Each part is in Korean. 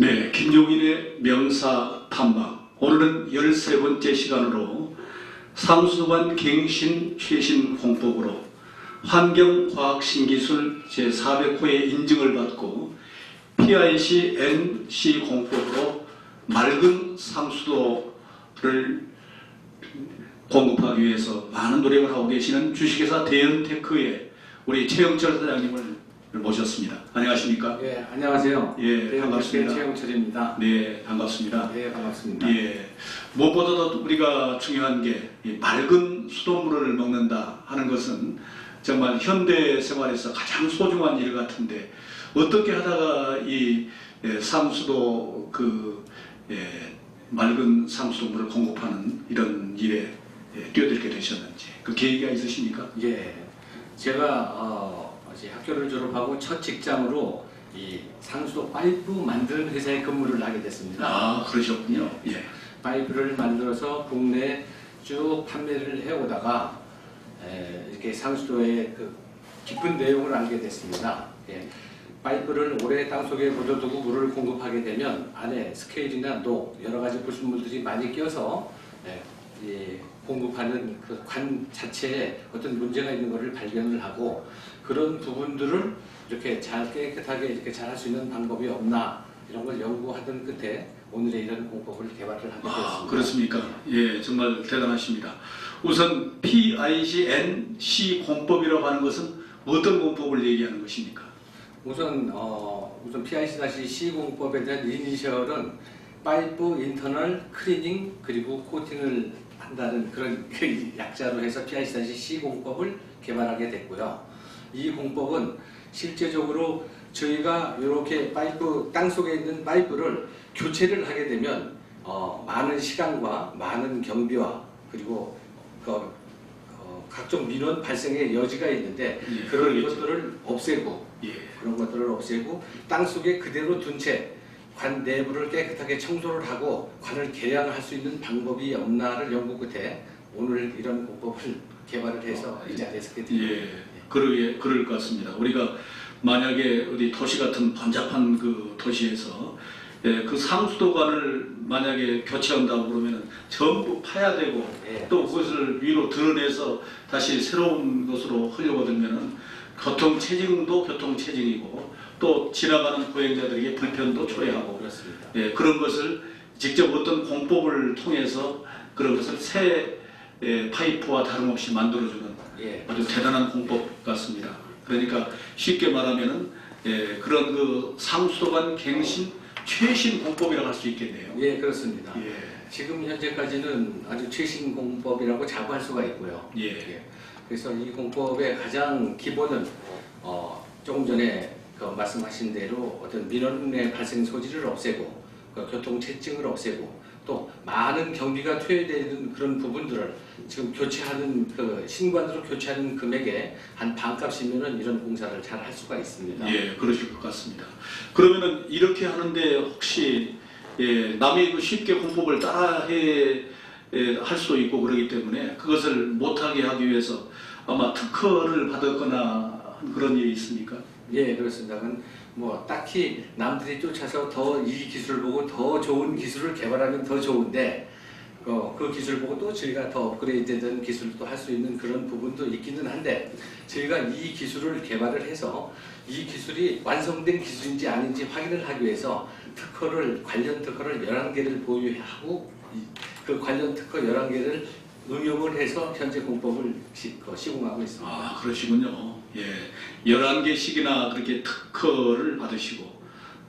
네, 김용인의 명사 탐방. 오늘은 13번째 시간으로 상수관 갱신 최신 공법으로 환경과학신기술 제400호의 인증을 받고 PIC NC 공법으로 맑은 상수도를 공급하기 위해서 많은 노력을 하고 계시는 주식회사 대연테크의 우리 최영철 사장님을 모셨습니다. 안녕하십니까? 예, 안녕하세요. 예, 네, 반갑습니다. 최영철입니다. 네, 반갑습니다. 네, 반갑습니다. 예, 무엇보다도 우리가 중요한 게이 맑은 수돗물을 먹는다 하는 것은 정말 현대 생활에서 가장 소중한 일 같은데 어떻게 하다가 이 예, 상수도 그 예, 맑은 상수도물을 공급하는 이런 일에 예, 뛰어들게 되셨는지 그 계기가 있으십니까? 예, 제가 어, 이제 학교를 졸업하고 첫 직장으로 이 상수도 파이프 만드는 회사에 근무를 하게 됐습니다. 아, 그러셨군요. 예. 파이프를 만들어서 국내에 쭉 판매를 해오다가 에, 이렇게 상수도의 그 깊은 내용을 알게 됐습니다. 예. 파이프를 오래 땅속에 묻어두고 물을 공급하게 되면 안에 스케일이나 녹 여러 가지 불순물들이 많이 껴서 예, 이 공급하는 그 관 자체에 어떤 문제가 있는 것을 발견을 하고 그런 부분들을 이렇게 잘 깨끗하게 이렇게 잘 할 수 있는 방법이 없나 이런 걸 연구하던 끝에 오늘의 이런 공법을 개발을 하게 되었습니다. 아, 그렇습니까? 예, 정말 대단하십니다. 우선 PICNC 공법이라고 하는 것은 어떤 공법을 얘기하는 것입니까? 우선 어, 우선 PIC-C 공법에 대한 이니셜은 파이프 인터널 클리닝 그리고 코팅을 한다는 그런 약자로 해서 PIC-C 공법을 개발하게 됐고요. 이 공법은 실제적으로 저희가 이렇게 파이프 땅 속에 있는 파이프를 교체를 하게 되면 어, 많은 시간과 많은 경비와 그리고 그, 어, 각종 민원 발생의 여지가 있는데 예, 그런 그러겠죠. 것들을 없애고 예. 그런 것들을 없애고 땅 속에 그대로 둔 채 관 내부를 깨끗하게 청소를 하고 관을 개량할 수 있는 방법이 없나를 연구 끝에 오늘 이런 공법을 개발을 해서 이 자리에 서게 됩니다. 예, 그러게 그럴 것 같습니다. 우리가 만약에 어디 도시 같은 번잡한 그 도시에서 예, 그 상수도관을 만약에 교체한다고 그러면은 전부 파야 되고 예. 또 그것을 위로 드러내서 다시 새로운 것으로 흘려거들면은 교통 체증도 교통 체증이고 또 지나가는 보행자들에게 불편도 초래하고 그렇습니다. 예, 그런 것을 직접 어떤 공법을 통해서 그런 것을 새 예, 파이프와 다름없이 만들어주는 예. 아주 대단한 공법 같습니다. 그러니까 쉽게 말하면은 예, 그런 그 상수도관 갱신 최신 공법이라고 할 수 있겠네요. 예, 그렇습니다. 예, 지금 현재까지는 아주 최신 공법이라고 자부할 수가 있고요. 예, 예. 그래서 이 공법의 가장 기본은 어, 조금 전에 그 말씀하신 대로 어떤 민원의 발생 소지를 없애고 그 교통 체증을 없애고 또 많은 경비가 투여되는 그런 부분들을 지금 교체하는 그 신관으로 교체하는 금액의 한 반값이면은 이런 공사를 잘 할 수가 있습니다. 예, 그러실 것 같습니다. 그러면은 이렇게 하는데 혹시 예, 남이 그 쉽게 공법을 따라해 예, 할 수도 있고 그러기 때문에 그것을 못하게 하기 위해서 아마 특허를 받았거나 그런 일이 있습니까? 예, 그렇습니다. 뭐 딱히 남들이 쫓아서 더 이 기술을 보고 더 좋은 기술을 개발하면 더 좋은데 어, 그 기술 보고 또 저희가 더 업그레이드된 기술도 할 수 있는 그런 부분도 있기는 한데 저희가 이 기술을 개발을 해서 이 기술이 완성된 기술인지 아닌지 확인을 하기 위해서 특허를 관련 특허를 11개를 보유하고 이- 그 관련 특허 11개를 응용을 해서 현재 공법을 시, 어, 시공하고 있습니다. 아, 그러시군요. 예. 11개씩이나 그렇게 특허를 받으시고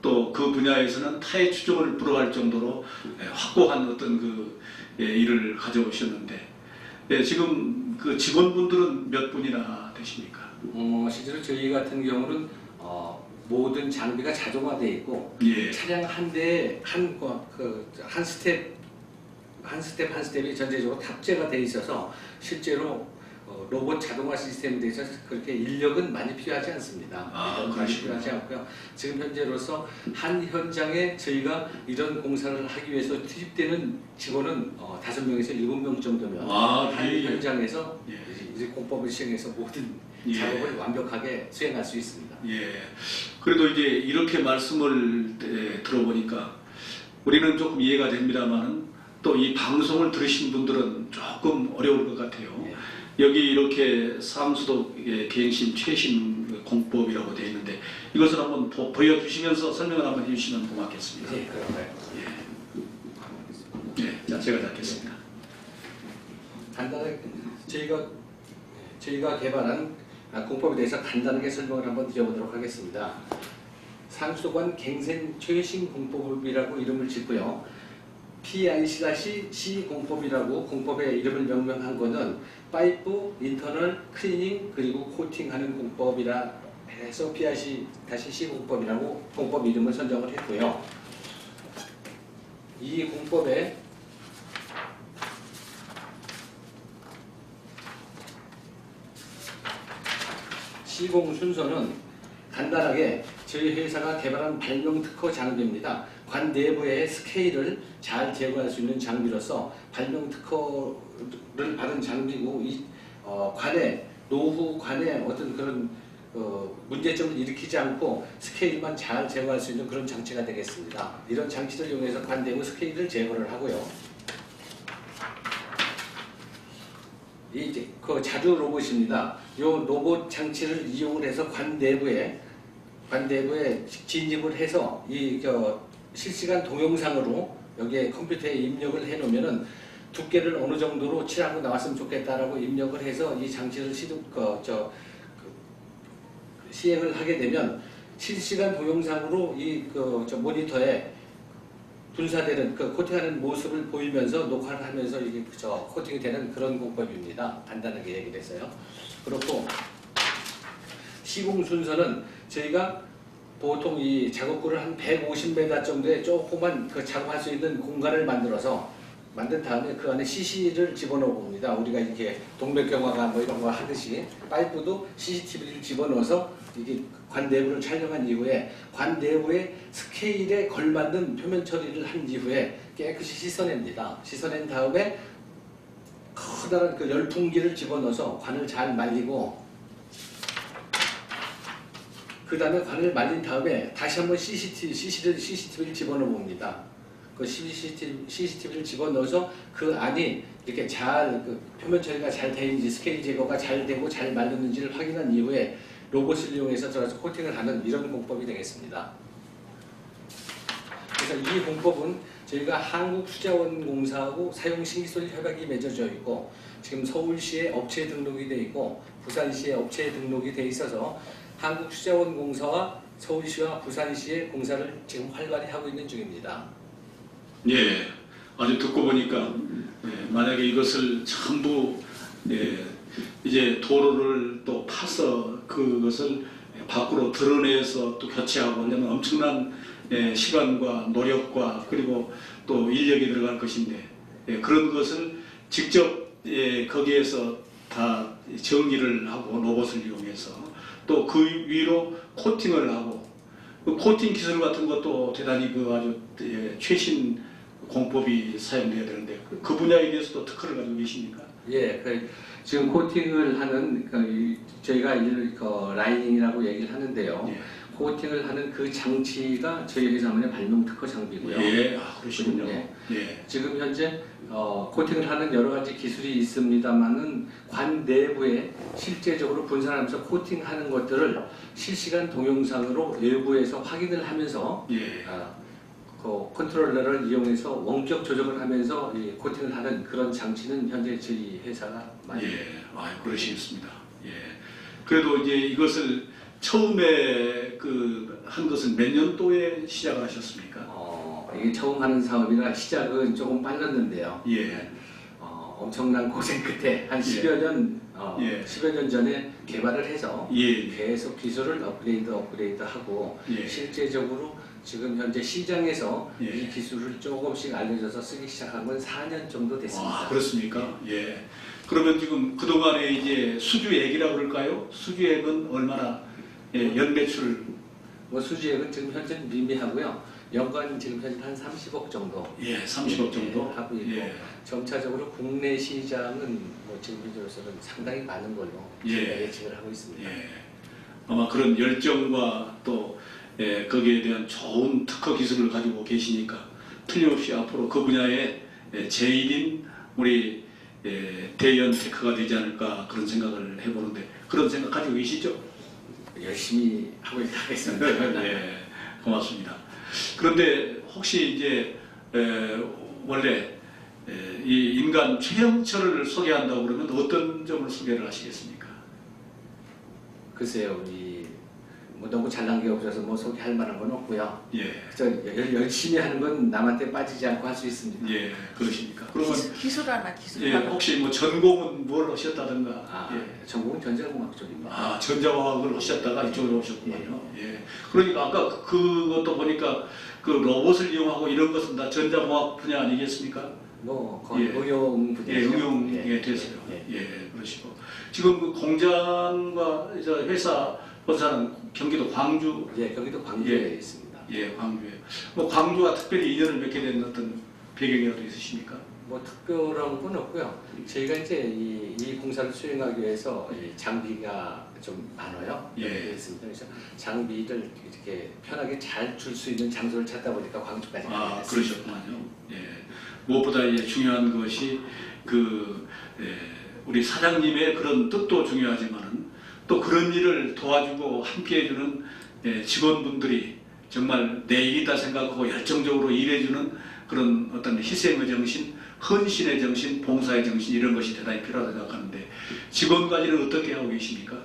또 그 분야에서는 타의 추종을 불허할 정도로 예, 확고한 어떤 그 예, 일을 가져오셨는데 예, 지금 그 직원분들은 몇 분이나 되십니까? 어, 실제로 저희 같은 경우는 어, 모든 장비가 자동화되어 있고 예. 차량 한 대에 한, 거- 그, 한 스텝 한 스텝 한 스텝이 전체적으로 탑재가 돼 있어서 실제로 어, 로봇 자동화 시스템에 대해서 그렇게 인력은 많이 필요하지 않습니다. 아, 그러시구나. 필요하지 않고요. 지금 현재로서 한 현장에 저희가 이런 공사를 하기 위해서 투입되는 직원은 어, 다섯 명에서 일곱 명 정도면 아, 한 예. 현장에서 예. 이제 공법을 시행해서 모든 예. 작업을 완벽하게 수행할 수 있습니다. 예. 그래도 이제 이렇게 말씀을 에, 들어보니까 우리는 조금 이해가 됩니다만은 또이 방송을 들으신 분들은 조금 어려울 것 같아요. 예. 여기 이렇게 예, 비행신 최신 공법이라고 되어 있는데 이것을 한번 보, 보여주시면서 설명을 한번 해주시면 고맙겠습니다. 예, 그런가요? 예, 자 제가 잡겠습니다. 간단하게 저희가 저희가 개발한 아, 공법에 대해서 간단하게 설명을 한번 드려보도록 하겠습니다. 상수도관 갱생 최신 공법이라고 이름을 짓고요. PIC-C 공법이라고 공법의 이름을 명명한 거는 파이프, 인터널, 클리닝 그리고 코팅하는 공법이라 해서 PIC-C 공법이라고 공법 이름을 선정을 했고요. 이 공법에 시공 순서는 간단하게 저희 회사가 개발한 발명 특허 장비입니다. 관 내부의 스케일을 잘 제거할 수 있는 장비로서 발명 특허를 받은 장비고 이 어, 관에 노후 관에 어떤 그런 어, 문제점을 일으키지 않고 스케일만 잘 제거할 수 있는 그런 장치가 되겠습니다. 이런 장치를 이용해서 관 내부 스케일을 제거를 하고요. 이그 자주 로봇입니다. 이 로봇 장치를 이용을 해서 관 내부에 관 내부에 진입을 해서 이 저 실시간 동영상으로 여기에 컴퓨터에 입력을 해놓으면은 두께를 어느 정도로 칠하고 나왔으면 좋겠다라고 입력을 해서 이 장치를 시도 그 저 그 시행을 하게 되면 실시간 동영상으로 이 그 저 모니터에 분사되는 그 코팅하는 모습을 보이면서 녹화를 하면서 이게 저 코팅이 되는 그런 공법입니다. 간단하게 얘기를 해서요. 그렇고 시공 순서는 저희가 보통 이 작업구를 한 150m 정도의 조그만 그 작업할 수 있는 공간을 만들어서 만든 다음에 그 안에 CC를 집어넣어 봅니다. 우리가 이렇게 동맥경화가 뭐 이런 거 하듯이 파이프도 CCTV를 집어넣어서 이게 관 내부를 촬영한 이후에 관 내부의 스케일에 걸맞는 표면 처리를 한 이후에 깨끗이 씻어냅니다. 씻어낸 다음에 커다란 그 열풍기를 집어넣어서 관을 잘 말리고 그 다음에 관을 말린 다음에 다시 한번 CCTV, CCTV, CCTV를 집어넣어 봅니다. 그 CCTV, CCTV를 집어넣어서 그 안이 이렇게 잘 그 표면 처리가 잘 되는지 스케일 제거가 잘 되고 잘 말렸는지를 확인한 이후에 로봇을 이용해서 들어가서 코팅을 하는 이런 공법이 되겠습니다. 그래서 이 공법은 저희가 한국수자원공사하고 사용 신기술 협약이 맺어져 있고 지금 서울시에 업체 등록이 돼 있고 부산시에 업체 등록이 돼 있어서 한국수자원공사와 서울시와 부산시의 공사를 지금 활발히 하고 있는 중입니다. 예, 아주 듣고 보니까 예, 만약에 이것을 전부 예, 이제 도로를 또 파서 그것을 밖으로 드러내서 또 교체하고 하려면 엄청난 예, 시간과 노력과 그리고 또 인력이 들어갈 것인데 예, 그런 것을 직접 예, 거기에서 다 정리를 하고 로봇을 이용해서 또 그 위로 코팅을 하고 그 코팅 기술 같은 것도 대단히 그 아주 예, 최신 공법이 사용돼야 되는데 그- 그 분야에 대해서도 특허를 가지고 계십니까? 예, 그 지금 코팅을 하는 그 이- 저희가 이를 그 라이닝이라고 얘기를 하는데요. 예. 코팅을 하는 그 장치가 저희 회사만의 발명 특허 장비고요. 예, 아, 그러시군요. 예. 예. 지금 현재 어, 코팅을 하는 여러 가지 기술이 있습니다만은 관 내부에 실제적으로 분산하면서 코팅하는 것들을 실시간 동영상으로 외부에서 확인을 하면서 예. 아, 그 컨트롤러를 이용해서 원격 조정을 하면서 이 코팅을 하는 그런 장치는 현재 저희 회사가 많이 예. 아, 그러시겠습니다. 예. 그래도 이제 이것을 처음에 그 한 것은 몇 년도에 시작을 하셨습니까? 어, 이게 처음 하는 사업이라 시작은 조금 빨랐는데요. 예. 어, 엄청난 고생 끝에 한 예. 10여 년, 어, 예. 10여 년 전에 개발을 해서 예. 계속 기술을 업그레이드 업그레이드 하고 예. 실제적으로 지금 현재 시장에서 예. 이 기술을 조금씩 알려져서 쓰기 시작한 건 4년 정도 됐습니다. 아, 그렇습니까? 예. 그러면 지금 그동안에 이제 수주액이라고 그럴까요? 수주액은 얼마나 예, 연매출 뭐 수주액은 지금 현재 미미하고요. 연간 지금 현재 한 30억 정도 예, 30억 정도 예, 하고 있고 예. 점차적으로 국내 시장은 뭐 지금 현재로서는 상당히 많은 걸로 예. 예측을 하고 있습니다. 예. 아마 그런 열정과 또 예, 거기에 대한 좋은 특허 기술을 가지고 계시니까 틀림없이 앞으로 그 분야의 예, 제일인 우리 예, 대연 테크가 되지 않을까 그런 생각을 해보는데 그런 생각 가지고 계시죠? 열심히 하고 있다 하겠습니다. 예, 고맙습니다. 그런데 혹시 이제 에, 원래 에, 이 인간 최영철을 소개한다고 그러면 어떤 점을 소개를 하시겠습니까? 글쎄요, 이, 뭐 너무 잘난 게 없어서 뭐 소개할 만한 건 없고요. 예, 그저 열- 열심히 하는 건 남한테 빠지지 않고 할 수 있습니다. 예, 그러십니까? 그러면 기술, 기술 하나 기술 예, 하나 혹시 뭐 전공은 뭘 하셨다든가? 아, 예. 전공은 전자공학 쪽입니다. 아, 전자화학을 하셨다가 이쪽으로 오셨군요. 예. 그러니까 아까 그- 그것도 보니까 그 로봇을 이용하고 이런 것은 다 전자공학 분야 아니겠습니까? 뭐 거의 예. 응용 예, 분야죠. 응용에 예, 됐어요. 예, 예, 예. 그러시고 지금 그 공장과 저 회사 본사는 경기도 광주, 예, 경기도 광주에 예. 있습니다. 예, 광주에. 뭐 광주와 특별히 인연을 맺게 된 어떤 배경이라도 있으십니까? 뭐 특별한 건 없고요. 저희가 이제 이, 이 공사를 수행하기 위해서 이 장비가 좀 많아요. 예. 있습니다. 그래서 장비를 이렇게 편하게 잘 줄 수 있는 장소를 찾다 보니까 광주까지 아. 그러셨군요. 예. 무엇보다 이제 중요한 것이 그 예, 우리 사장님의 그런 뜻도 중요하지만은 또 그런 일을 도와주고 함께 해주는 예, 직원분들이 정말 내 일이다 생각하고 열정적으로 일해주는 그런 어떤 희생의 정신, 헌신의 정신, 봉사의 정신 이런 것이 대단히 필요하다고 생각하는데 직원 관리를 어떻게 하고 계십니까?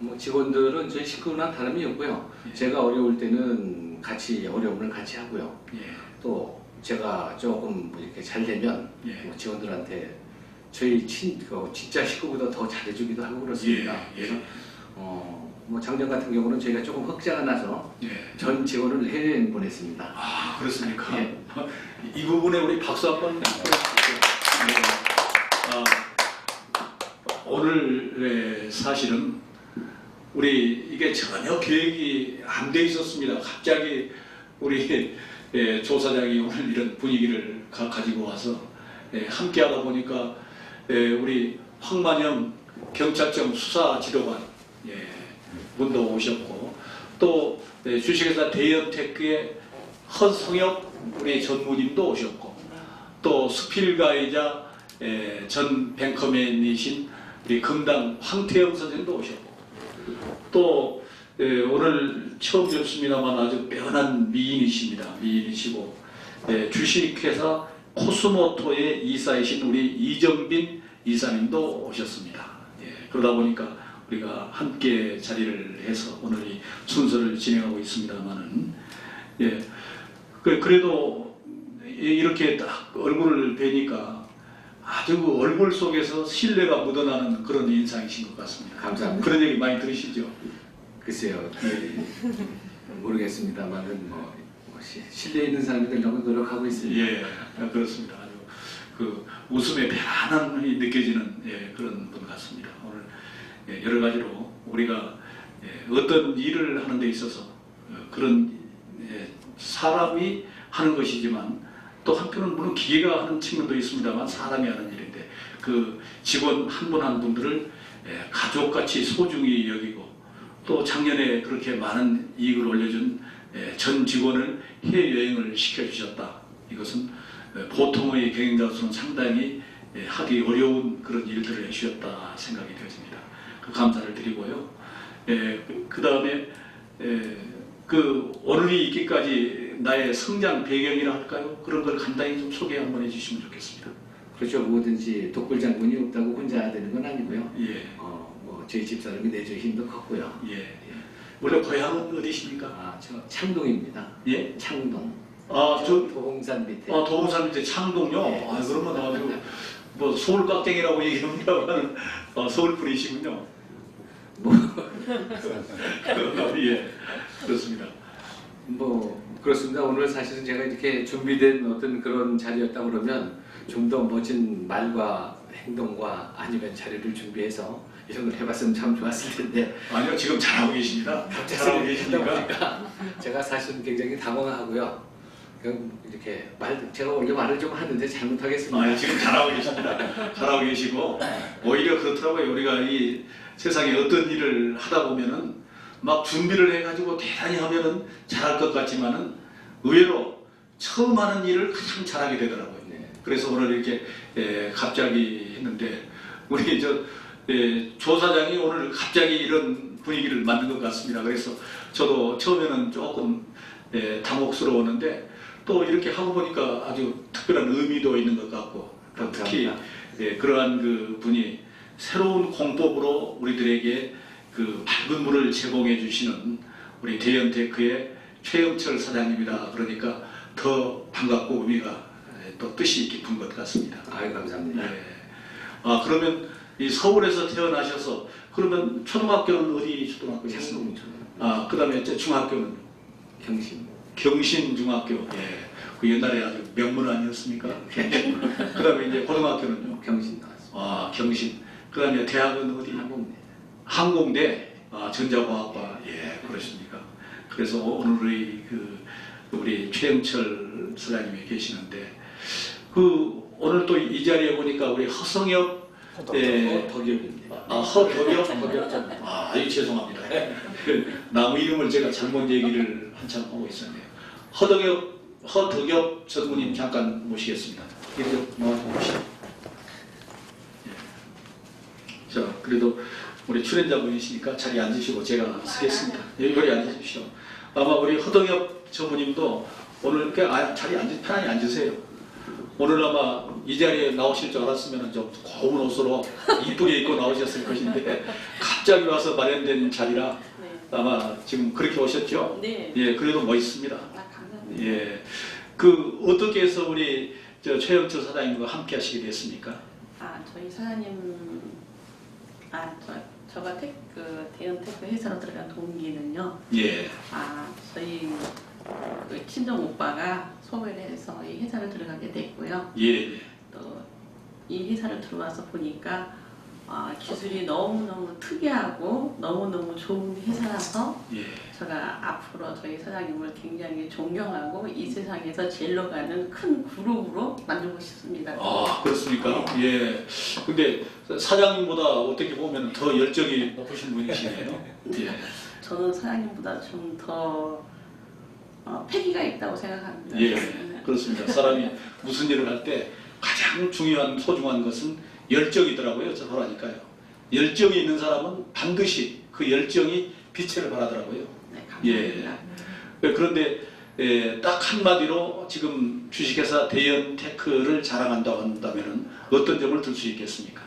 뭐 직원들은 저희 식구나 다름이 없고요. 예. 제가 어려울 때는 같이 어려움을 같이 하고요. 예, 또 제가 조금 뭐 이렇게 잘 되면 예. 뭐 직원들한테 저희 친, 그 진짜 식구보다 더 잘해주기도 하고 그렇습니다. 예, 그래서 예, 어, 뭐 작년 같은 경우는 저희가 조금 흑자가 나서 예. 전 직원을 해외에 보냈습니다. 아 그렇습니까? 예. 이 부분에 우리 박수 한번. 아, 오늘 사실은 우리 이게 전혀 계획이 안 돼 있었습니다. 갑자기 우리 예, 조사장이 오늘 이런 분위기를 가, 지고 와서 예, 함께 하다 보니까 예, 우리 황만영 경찰청 수사지도관 예, 분도 오셨고 또 예, 주식회사 대연테크의 헌성혁 우리 전무님도 오셨고 또 수필가이자 예, 전 뱅커맨이신 우리 금당 황태영 선생도 오셨고 또 예, 오늘 처음 뵙습니다만 아주 빼어난 미인이십니다. 미인이시고 예, 주식회사 코스모토의 이사이신 우리 이정빈 이사님도 오셨습니다. 예, 그러다 보니까 우리가 함께 자리를 해서 오늘 이 순서를 진행하고 있습니다만은 예, 그- 그래도 이렇게 딱 얼굴을 뵈니까 아주 그 얼굴 속에서 신뢰가 묻어나는 그런 인상이신 것 같습니다. 감사합니다. 그런 얘기 많이 들으시죠? 글쎄요, 그, 모르겠습니다만은 뭐, 신뢰 있는 사람이 되려고 노력하고 있습니다. 예, 그렇습니다. 아주 그 웃음의 편안함이 느껴지는 예, 그런 분 같습니다. 오늘 예, 여러 가지로 우리가 예, 어떤 일을 하는 데 있어서 어, 그런 예, 사람이 하는 것이지만 또 한편은 물론 기계가 하는 측면도 있습니다만 사람이 하는 일인데 그 직원 한 분한 분들을 예, 가족같이 소중히 여기고 또 작년에 그렇게 많은 이익을 올려준 예, 전 직원을 해외여행을 시켜주셨다. 이것은 예, 보통의 경영자로서는 상당히 예, 하기 어려운 그런 일들을 해주셨다 생각이 되어집니다. 그 감사를 드리고요. 그 다음에 그 오늘이 있기까지 나의 성장 배경이라 할까요? 그런 걸 간단히 좀 소개 한번 해주시면 좋겠습니다. 그렇죠. 뭐든지 독불 장군이 없다고 혼자 되는 건 아니고요. 예, 어, 뭐 저희 집사람이 내줄 힘도 컸고요. 예. 원래 고향은 어디십니까? 아, 저 창동입니다. 예? 창동. 아, 저 도봉산 밑에. 아, 도봉산 밑에 창동요. 네, 아, 그러면. 아주 뭐 서울 깍쟁이라고 얘기합니다만 어, 서울 분이시군요. 뭐, 예, 그렇습니다. 뭐 그렇습니다. 오늘 사실은 제가 이렇게 준비된 어떤 그런 자리였다 그러면 좀 더 멋진 말과 행동과 아니면 자리를 준비해서 이런 걸 해봤으면 참 좋았을 텐데 아니요, 지금 잘하고 계십니다. 잘하고 계시니까. 제가 사실은 굉장히 당황하고요. 그냥 이렇게 말 제가 원래 말을 좀 하는데 잘못하겠습니다. 아, 지금 잘하고 계십니다. 잘하고 계시고 오히려 그렇더라고요. 우리가 이 세상에 어떤 일을 하다 보면은 막 준비를 해가지고 대단히 하면은 잘할 것 같지만은 의외로 처음 하는 일을 가장 잘하게 되더라고요. 네. 그래서 오늘 이렇게 예, 갑자기 했는데 우리 저 예, 조사장이 오늘 갑자기 이런 분위기를 만든 것 같습니다. 그래서 저도 처음에는 조금 예, 당혹스러웠는데 또 이렇게 하고 보니까 아주 특별한 의미도 있는 것 같고 또 특히. 예, 그러한 그 분이 새로운 공법으로 우리들에게 그 밝은 물을 제공해 주시는 우리 대연테크의 최영철 사장님이다. 그러니까 더 반갑고 의미가 예, 또 뜻이 깊은 것 같습니다. 아유 감사합니다. 네. 아 그러면 이 서울에서 태어나셔서 그러면 초등학교는 어디 초등학교였어요? 아 그다음에 이제 중학교는 경신 경신 중학교. 예. 그 옛날에 아주 명문 아니었습니까? 그다음에 이제 고등학교는요. 경신 나왔습니다. 아 경신. 그다음에 대학은 어디? 한국네. 항공대 아, 전자과학과 예 그러십니까 그래서 오늘의 그 우리 최영철 사장님이 계시는데 그 오늘 또 이 자리에 보니까 우리 허성엽 예, 어, 덕엽입니다. 아 허덕엽 아 아유 죄송합니다 그 나무 이름을 제가 잘못 얘기를 한참 하고 있었네요 허덕엽 허덕엽 전무님 잠깐 모시겠습니다 이렇게 예. 자 그래도 우리 출연자분이시니까 자리에 앉으시고 제가 쓰겠습니다. 여기 앉으십시오. 아마 우리 허덕엽 전무님도 오늘 이렇게 아- 자리에 앉으, 편안히 앉으세요. 오늘 아마 이 자리에 나오실 줄 알았으면 좀 고운 옷으로 이쁘게 입고 나오셨을 것인데 갑자기 와서 마련된 자리라 네. 아마 지금 그렇게 오셨죠? 네. 예, 그래도 멋있습니다. 아, 감사합니다. 예, 그 어떻게 해서 우리 저 최영철 사장님과 함께 하시게 됐습니까? 아, 저희 사장님, 아, 저, 저가 테, 그 대형 테크 회사로 들어간 동기는요. 예, 아, 저희 그 친정 오빠가 소개를 해서 이 회사를 들어가게 됐고요. 예, 예. 또 이 회사를 들어와서 보니까 아, 기술이 너무너무 특이하고 너무너무 좋은 회사라서 예. 제가 앞으로 저희 사장님을 굉장히 존경하고 이 세상에서 제일로 가는 큰 그룹으로 만들고 싶습니다. 아 그렇습니까? 예. 근데 사장님보다 어떻게 보면 더 열정이 높으신 분이시네요. 예. 저는 사장님보다 좀 더 어, 패기가 있다고 생각합니다. 예. 네. 그렇습니다. 사람이 무슨 일을 할 때 가장 중요한 소중한 것은 열정이더라고요. 저거라니까요. 열정이 있는 사람은 반드시 그 열정이 빛을 발하더라고요. 네, 감사합니다. 예. 그런데 예, 딱 한마디로 지금 주식회사 대연 테크를 자랑한다고 한다면 어떤 점을 들 수 있겠습니까?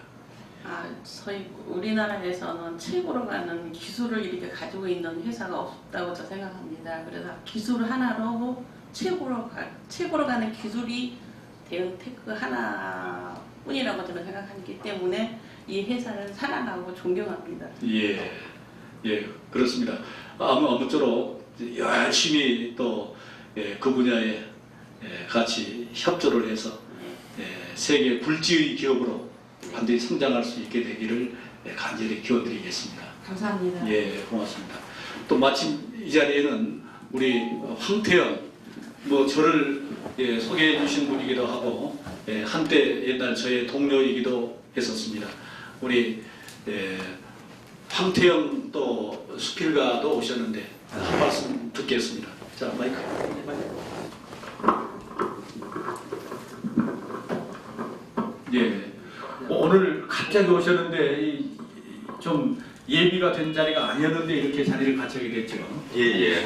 아, 저희 우리나라에서는 최고로 가는 기술을 이렇게 가지고 있는 회사가 없다고 저 생각합니다. 그래서 기술 하나로 최고로 가, 최고로 가는 기술이 대형 테크 하나뿐이라고 저는 생각하기 때문에 이 회사를 사랑하고 존경합니다. 예, 예, 그렇습니다. 아무 아무쪼록 열심히 또 예, 그 분야에 예, 같이 협조를 해서 네. 예, 세계 굴지의 기업으로 반드시 성장할 수 있게 되기를 예, 간절히 기원드리겠습니다. 감사합니다. 예, 고맙습니다. 또 마침 이 자리에는 우리 황태영 뭐 저를 예, 소개해 주신 분이기도 하고 예, 한때 옛날 저의 동료이기도 했었습니다. 우리 예, 황태영 또 수필가도 오셨는데 한 말씀 듣겠습니다. 자 마이크. 예. 어, 오늘 갑자기 오셨는데 이- 좀 예비가 된 자리가 아니었는데 이렇게 자리를 갖추게 됐죠. 예, 예.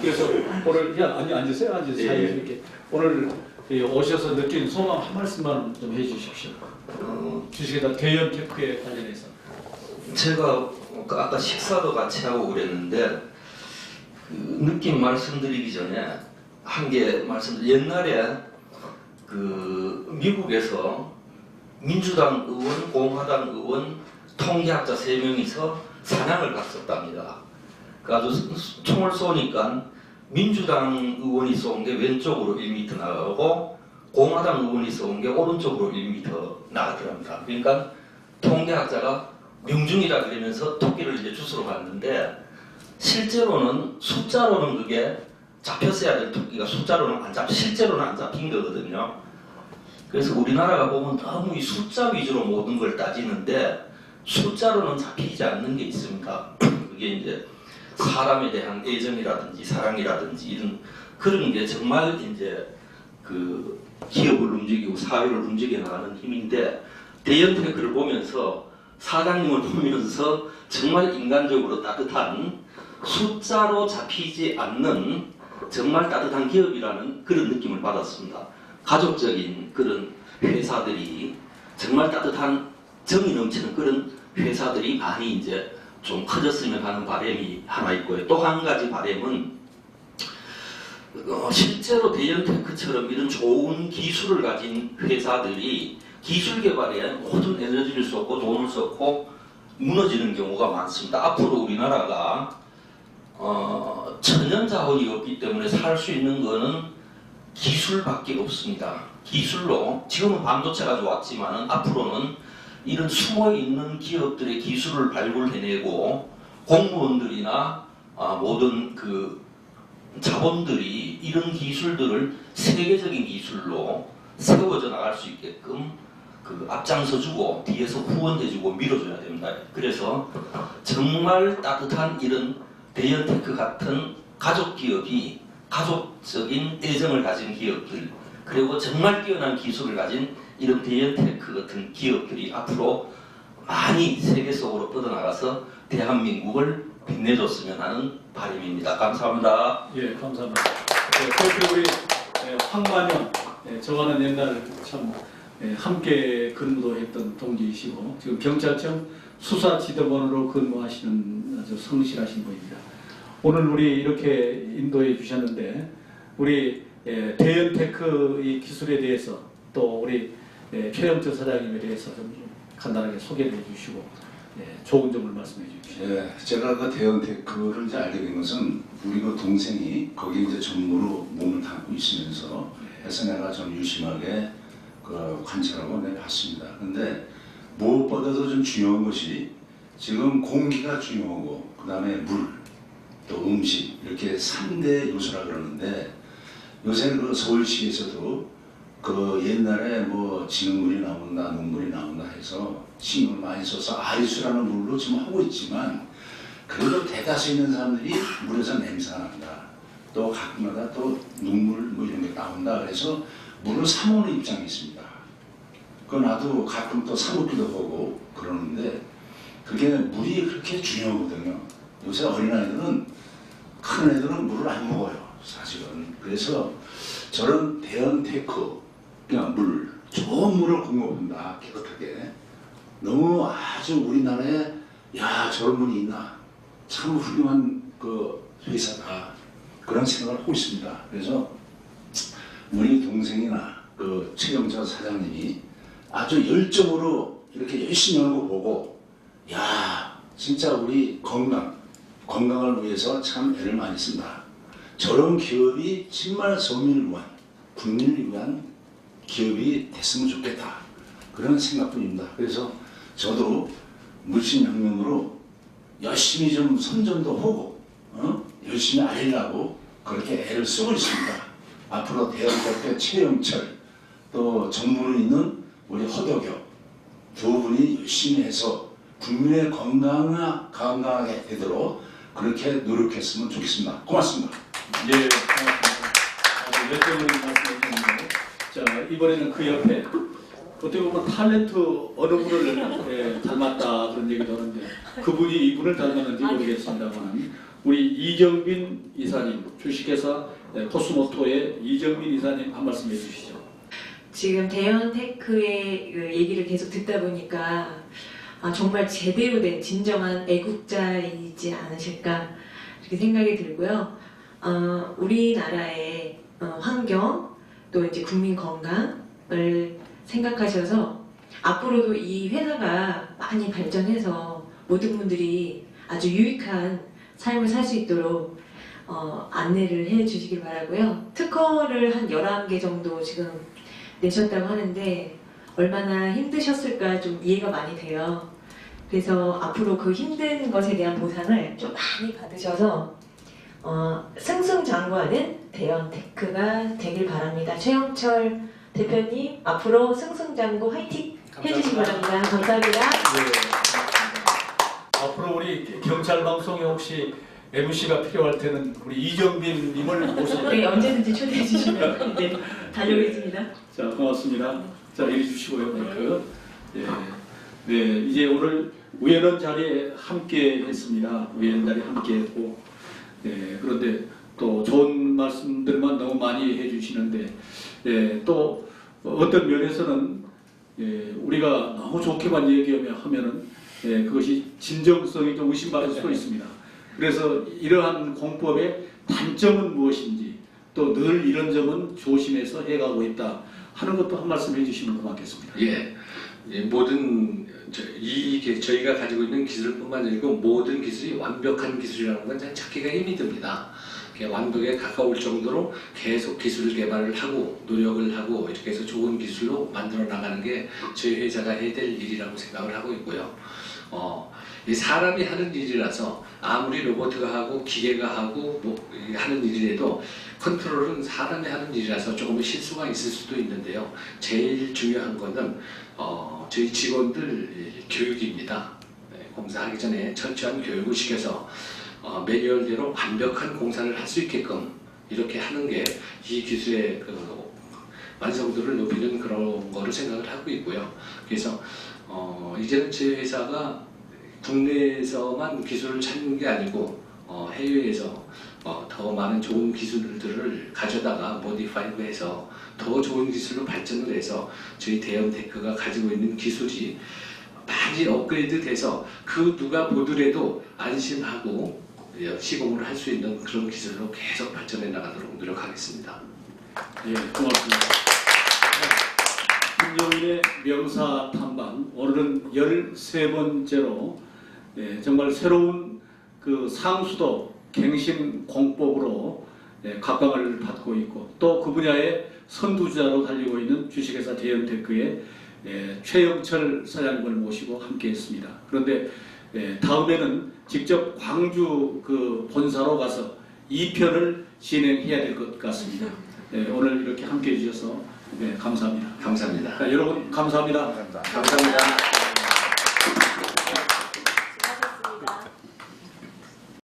그래서 오늘 야 앉, 앉으세요 앉으세요 예. 이렇게 오늘 이 오셔서 느낀 소감 한 말씀만 좀 해주십시오. 어, 주식에다 대연 테크에 관련해서. 제가 그 아까 식사도 같이 하고 그랬는데 그 느낌 말씀드리기 전에 한개 말씀. 옛날에 그 미국에서 민주당 의원, 공화당 의원, 통계학자 세 명이서 사냥을 갔었답니다. 그 아주 수- 총을 쏘니까 민주당 의원이 쏜 게 왼쪽으로 1m 나가고 공화당 의원이 쏜 게 오른쪽으로 1m 나가더랍니다. 그러니까 통계학자가 명중이라 그러면서 토끼를 이제 주스러 갔는데 실제로는 숫자로는 그게 잡혔어야 될 토끼가 숫자로는 안 잡, 실제로는 안 잡힌 거거든요. 그래서 우리나라가 보면 너무 이 숫자 위주로 모든 걸 따지는데 숫자로는 잡히지 않는 게 있습니다. 그게 이제 사람에 대한 애정이라든지 사랑이라든지 이런 그런 게 정말 이제 그 기업을 움직이고 사회를 움직여 나가는 힘인데 대연테크를 보면서 사장님을 보면서 정말 인간적으로 따뜻한 숫자로 잡히지 않는 정말 따뜻한 기업이라는 그런 느낌을 받았습니다. 가족적인 그런 회사들이 정말 따뜻한 정이 넘치는 그런 회사들이 많이 이제 좀 커졌으면 하는 바람이 하나 있고요. 또 한 가지 바람은 어, 실제로 대연테크처럼 이런 좋은 기술을 가진 회사들이 기술 개발에 모든 에너지를 쏟고 돈을 쏟고 무너지는 경우가 많습니다. 앞으로 우리나라가 어, 천연 자원이 없기 때문에 살 수 있는 거는 기술밖에 없습니다. 기술로 지금은 반도체가 좋았지만 앞으로는 이런 숨어 있는 기업들의 기술을 발굴해내고 공무원들이나 아, 모든 그 자본들이 이런 기술들을 세계적인 기술로 세워져 나갈 수 있게끔 그 앞장서주고 뒤에서 후원해주고 밀어줘야 됩니다. 그래서 정말 따뜻한 이런 대연테크 같은 가족 기업이 가족적인 애정을 가진 기업들 그리고 정말 뛰어난 기술을 가진 이런 대연테크 같은 기업들이 앞으로 많이 세계 속으로 뻗어나가서 대한민국을 빛내줬으면 하는 바람입니다. 감사합니다. 예, 감사합니다. 예, 그리고 우리 예, 황만영, 예, 저와는 옛날 참 예, 함께 근무도 했던 동기이시고 지금 경찰청 수사지도관으로 근무하시는 아주 성실하신 분입니다. 오늘 우리 이렇게 인도해 주셨는데 우리 예, 대연테크 이 기술에 대해서 또 우리 예, 최영철 사장님에 대해서 좀 간단하게 소개를 해주시고 예, 좋은 점을 말씀해 주시죠. 예, 제가 그 대형테크를 이제 알게 된 것은 우리 그 동생이 거기 이제 전무로 몸을 담고 있으면서 해서 내가 좀 유심하게 그 관찰하고 내가 봤습니다. 근데 무엇보다도 좀 중요한 것이 지금 공기가 중요하고 그 다음에 물, 또 음식 이렇게 3대 요소라 그러는데 요새 그 서울시에서도 그 옛날에 뭐 진흙물이 나온다, 눈물이 나온다 해서 신경을 많이 써서 아리수라는 물로 지금 하고 있지만 그래도 대다수 있는 사람들이 물에서 냄새가 난다. 또 가끔마다 또 눈물 뭐 이런 게 나온다. 그래서 물을 사모는 입장이 있습니다. 그 나도 가끔 또 사먹기도 하고 그러는데 그게 물이 그렇게 중요하거든요. 요새 어린아이들은 큰 애들은 물을 안 먹어요. 사실은. 그래서 저런 대형 테크, 그냥 물, 좋은 물을 공급한다. 깨끗하게. 너무 아주 우리나라에 야 저런 분이 있나 참 훌륭한 그 회사다 그런 생각을 하고 있습니다. 그래서 우리 동생이나 그 최영철 사장님이 아주 열정으로 이렇게 열심히 하는 거 보고 야 진짜 우리 건강 건강을 위해서 참 애를 많이 쓴다. 저런 기업이 정말 서민을 위한 국민을 위한 기업이 됐으면 좋겠다. 그런 생각뿐입니다. 그래서 저도 물신혁명으로 열심히 좀 선전도 하고 어? 열심히 알리려고 그렇게 애를 쓰고 있습니다. 앞으로 대한대학교 최영철 또 정부를 있는 우리 허덕여 두 분이 열심히 해서 국민의 건강하, 건강하게 되도록 그렇게 노력했으면 좋겠습니다. 고맙습니다. 예, 고맙습니다. 아주 열정을 말씀해주셨는데, 자 이번에는 그 옆에 어떻게 보면 탤런트 어느 분을 예, 닮았다 그런 얘기도 하는데 그분이 이분을 닮았는지 모르겠습니다만 우리 이정빈 이사님 주식회사 예, 코스모토의 이정빈 이사님 한 말씀 해주시죠. 지금 대형 테크의 그 얘기를 계속 듣다 보니까 아, 정말 제대로 된 진정한 애국자이지 않으실까 이렇게 생각이 들고요. 어, 우리나라의 어, 환경 또 이제 국민 건강을 생각하셔서 앞으로도 이 회사가 많이 발전해서 모든 분들이 아주 유익한 삶을 살 수 있도록 어, 안내를 해 주시길 바라고요. 특허를 한 11개 정도 지금 내셨다고 하는데 얼마나 힘드셨을까 좀 이해가 많이 돼요. 그래서 앞으로 그 힘든 것에 대한 보상을 좀 많이 받으셔서 어, 승승장구하는 대형 테크가 되길 바랍니다. 최영철 대표님 앞으로 승승장구 화이팅 해주시기 바랍니다. 감사합니다. 예. 앞으로 우리 경찰 방송에 혹시 MC가 필요할 때는 우리 이정빈님을 모셔. 네, 언제든지 초대해 주시면 네, 달려오겠습니다. 자, 고맙습니다. 자, 이리 주시고요. 마이크. 예. 네, 이제 오늘 우연한 자리에 함께 했습니다. 우연한 자리에 함께 했고, 예, 그런데 또 좋은 말씀들만 너무 많이 해주시는데, 예, 또 어떤 면에서는 예, 우리가 너무 좋게만 얘기하면 하면은 예, 그것이 진정성이 좀 의심받을 수도 있습니다. 그래서 이러한 공법의 단점은 무엇인지 또 늘 이런 점은 조심해서 해가고 있다 하는 것도 한 말씀 해주시면 고맙겠습니다. 예, 예, 모든 저, 이 기- 저희가 가지고 있는 기술뿐만 아니고 모든 기술이 완벽한 기술이라는 건참 찾기가 힘이 듭니다. 완벽에 가까울 정도로 계속 기술 개발을 하고 노력을 하고 이렇게 해서 좋은 기술로 만들어 나가는 게 저희 회사가 해야 될 일이라고 생각을 하고 있고요. 어, 이 사람이 하는 일이라서 아무리 로봇가 하고 기계가 하고 뭐이 하는 일이라도 컨트롤은 사람이 하는 일이라서 조금 실수가 있을 수도 있는데요. 제일 중요한 거는 어, 저희 직원들 교육입니다. 네, 공사하기 전에 철저한 교육을 시켜서 어, 매뉴얼대로 완벽한 공사를 할 수 있게끔 이렇게 하는 게 이 기술의 그 완성도를 높이는 그런 거를 생각을 하고 있고요. 그래서 어, 이제는 제 회사가 국내에서만 기술을 찾는 게 아니고 어, 해외에서 어, 더 많은 좋은 기술들을 가져다가 모디파이브해서 더 좋은 기술로 발전을 해서 저희 대형 테크가 가지고 있는 기술이 많이 업그레이드 돼서 그 누가 보더라도 안심하고 예, 시공을 할 수 있는 그런 기술로 계속 발전해 나가도록 노력하겠습니다. 예, 고맙습니다. 김용인의 명사 탐방 오늘은 13번째로 예, 정말 새로운 그 상수도 갱신 공법으로 예, 각광을 받고 있고 또 그 분야의 선두주자로 달리고 있는 주식회사 대현테크의 예, 최영철 사장님을 모시고 함께 했습니다. 그런데 예, 다음에는 직접 광주 그 본사로 가서 2편을 진행해야 될 것 같습니다. 예, 오늘 이렇게 함께 해 주셔서 예, 감사합니다. 감사합니다. 자, 여러분 감사합니다. 감사합니다.